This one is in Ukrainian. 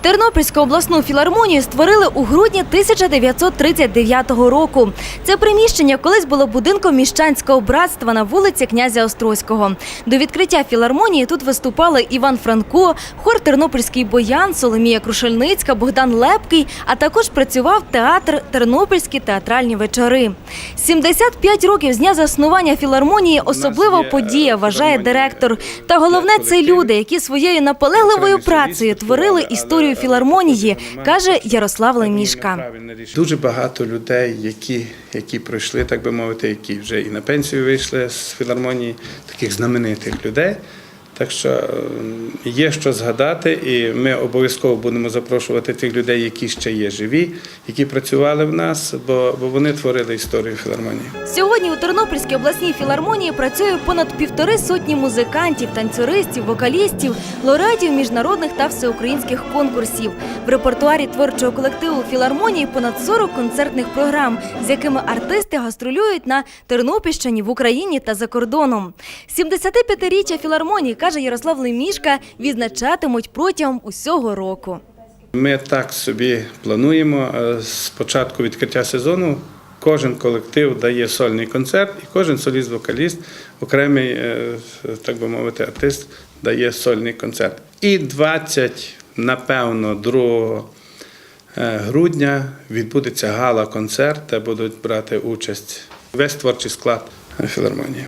Тернопільську обласну філармонію створили у грудні 1939 року. Це приміщення колись було будинком міщанського братства на вулиці князя Острозького. До відкриття філармонії тут виступали Іван Франко, хор Тернопільський боян, Соломія Крушельницька, Богдан Лепкий, а також працював театр Тернопільські театральні вечори. 75 років з дня заснування філармонії особлива е, подія, вважає директор. Та головне це люди, які своєю наполегливою працею творили творили, історію але- філармонії, каже Ярослав Лемішка. Дуже багато людей, які, які пройшли, так би мовити, які вже і на пенсію вийшли з філармонії, таких знаменитих людей. Так що є що згадати, і ми обов'язково будемо запрошувати тих людей, які ще є живі, які працювали в нас, бо вони творили історію філармонії. Сьогодні у Тернопільській обласній філармонії працює понад півтори сотні музикантів, танцюристів, вокалістів, лауреатів міжнародних та всеукраїнських конкурсів. В репертуарі творчого колективу філармонії понад 40 концертних програм, з якими артисти гастролюють на Тернопільщині, в Україні та за кордоном. 75-річчя філармонії, каже Ярослав Лемішка, відзначатимуть протягом усього року. Ми так собі плануємо. е, З початку відкриття сезону кожен колектив дає сольний концерт, і кожен соліст-вокаліст, окремий, е, так би мовити, артист дає сольний концерт. І 20, напевно, 2 е, грудня відбудеться гала-концерт, де будуть брати участь весь творчий склад філармонії.